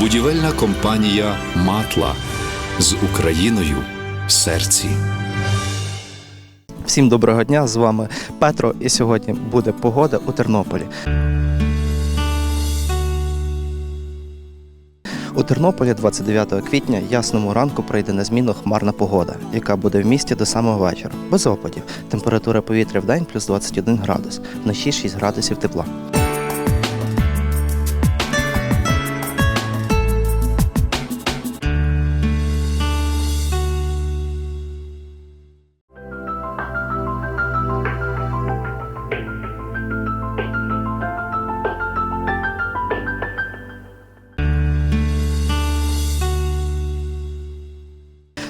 Будівельна компанія Матла з Україною в серці. Всім доброго дня! З вами Петро, і сьогодні буде погода у Тернополі. У Тернополі 29 квітня ясному ранку прийде на зміну хмарна погода, яка буде в місті до самого вечора, без опадів. Температура повітря в день плюс 21 градус, вночі 6 градусів тепла.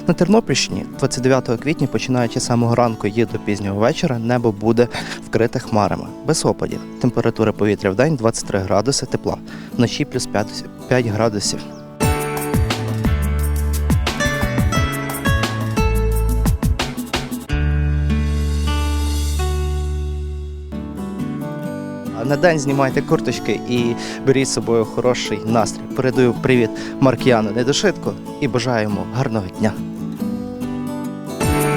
На Тернопільщині 29 квітня, починаючи з самого ранку і до пізнього вечора, небо буде вкрите хмарами, без опадів. Температура повітря в день 23 градуси тепла, вночі плюс 5, 5 градусів. На день знімайте курточки і беріть з собою хороший настрій. Передаю привіт Маркіяну Недошитко і бажаю йому гарного дня.